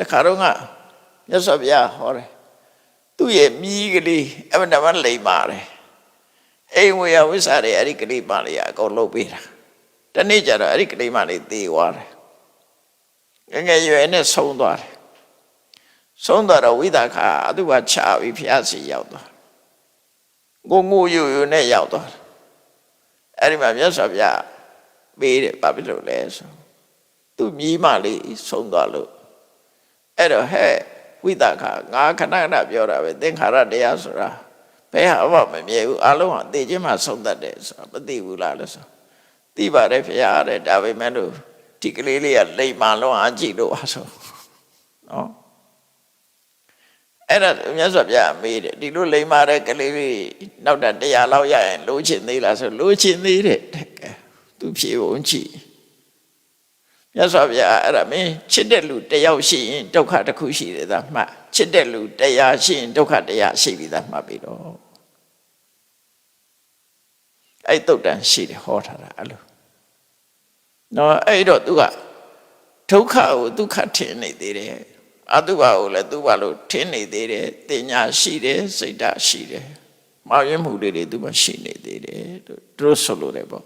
တခါတော့ကမြတ်စွာဘုရားဟောတယ်သူ့ရဲ့မြီးကလေးအမှန်တမ်းလိမ်ပါတယ်အိမ်ဝေယဝိစာတွေအဲ့ဒီကလေးမလေးကအကုန်လုပ်ပေးတာတနေ့ကျတော့အဲ့ဒီကလေးမလေးသေသွားတယ်ငယ်ငယ်ရွယ်နဲ့ဆုံးသွားတယ်ဆုံးသွားတော့ဝိသခာသူကချပြီးဖျားစီရောက်သွားကိုငိုယူယူနဲ့ရောက်သွားတယ်အဲ့ဒီမှာမြတ်စွာဘုရားပေးတယ်ဘာဖြစ်လို့လဲဆိုသူမြီးမလေးဆုံးသွားလို့ အဲ့တော့ဟဲ့ဝိသခာငါခဏခဏပြောတာပဲသင်္ခါရတရားဆိုတာဘယ်ဟာမှမမြဲဘူးအလုံးဟာသိချင်းမှဆုံးတတ်တယ်ဆိုတာမသိဘူးလားလို့ဆိုသိပါတယ်ဖရာတဲ့ဒါပေမဲ့လို့ဒီကလေးလေးကလိမ်မာလုံးအကြည့်လို့ပါဆိုနော်အဲ့ဒါမြတ်စွာဘုရားမေးတယ်ဒီလိုလိမ်မာတဲ့ကလေးလေးနောက်တာတရားလောက်ရရင်လိုချင်သေးလားဆိုလိုချင်သေးတယ်တဲ့ကဲသူဖြေဖို့ကြည့် မြတ်စွာဘုရားအဲ့ဒါမင်းချစ်တဲ့လူတယောက်ရှိရင်ဒုက္ခတစ်ခုရှိတယ်သာမှတ်ချစ်တဲ့လူတရားရှိရင်ဒုက္ခတရားရှိပြီသာမှတ်ပြီတော့အဲ့တုတ်တန်ရှိတယ်ဟောထားတာအဲ့လိုနော်အဲ့တော့သူကဒုက္ခကိုဒုက္ခထင်နေသေးတယ်အတုပါကိုလည်းသူ့ဘာလို့ထင်နေသေးတယ်တင်ညာရှိတယ်စိတ်ဓာတ်ရှိတယ်မာရင်းမှုတွေတွေသူမှရှိနေသေးတယ်တို့တို့ဆိုလို့လည်းပေါ့